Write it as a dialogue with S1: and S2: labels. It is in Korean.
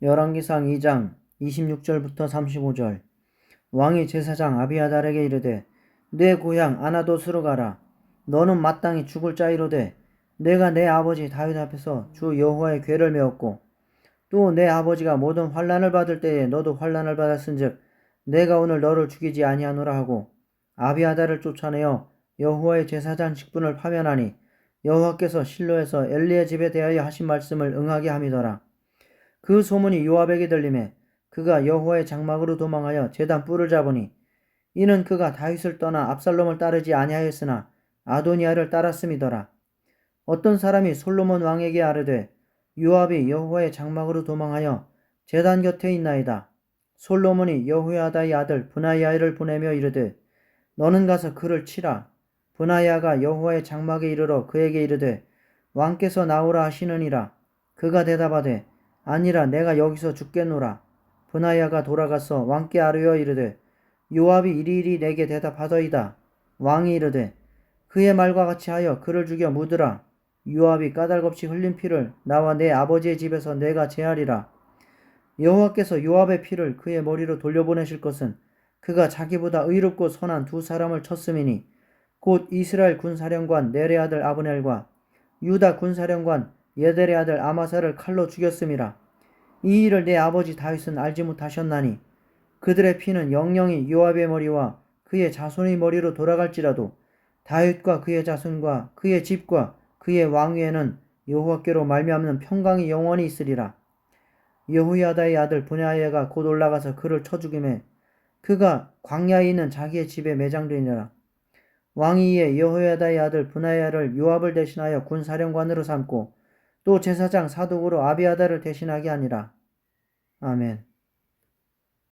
S1: 열왕기상 2장 26절부터 35절 왕이 제사장 아비아달에게 이르되 내 고향 아나도스로 가라 너는 마땅히 죽을 자이로되 내가 내 아버지 다윗 앞에서 주 여호와의 궤를 메었고 또 내 아버지가 모든 환란을 받을 때에 너도 환란을 받았은즉 내가 오늘 너를 죽이지 아니하노라 하고 아비아달을 쫓아내어 여호와의 제사장 직분을 파면하니 여호와께서 실로에서 엘리의 집에 대하여 하신 말씀을 응하게 함이더라. 그 소문이 요압에게 들림에 그가 여호와의 장막으로 도망하여 제단 뿔을 잡으니 이는 그가 다윗을 떠나 압살롬을 따르지 아니하였으나 아도니아를 따랐음이더라. 어떤 사람이 솔로몬 왕에게 아뢰되 요압이 여호와의 장막으로 도망하여 제단 곁에 있나이다. 솔로몬이 여호야다의 아들 브나이아를 보내며 이르되 너는 가서 그를 치라. 브나이아가 여호와의 장막에 이르러 그에게 이르되 왕께서 나오라 하시느니라. 그가 대답하되 아니라 내가 여기서 죽겠노라. 브나이아가 돌아가서 왕께 아뢰어 이르되 요압이 이리이리 내게 대답하더이다. 왕이 이르되 그의 말과 같이 하여 그를 죽여 묻으라. 요압이 까닭없이 흘린 피를 나와 내 아버지의 집에서 내가 제하리라. 여호와께서 요압의 피를 그의 머리로 돌려보내실 것은 그가 자기보다 의롭고 선한 두 사람을 쳤음이니 곧 이스라엘 군사령관 네레 아들 아브넬과 유다 군사령관 예델의 아들 아마사를 칼로 죽였음이라. 이 일을 내 아버지 다윗은 알지 못하셨나니 그들의 피는 영영이 요압의 머리와 그의 자손의 머리로 돌아갈지라도 다윗과 그의 자손과 그의 집과 그의 왕위에는 여호와께로 말미암는 평강이 영원히 있으리라. 여호야다의 아들 분야야가 곧 올라가서 그를 쳐 죽임에 그가 광야에 있는 자기의 집에 매장되니라. 왕이 이에 여호야다의 아들 분하야를 요압을 대신하여 군사령관으로 삼고 또 제사장 사독으로 아비아다를 대신하게 하니라. 아멘.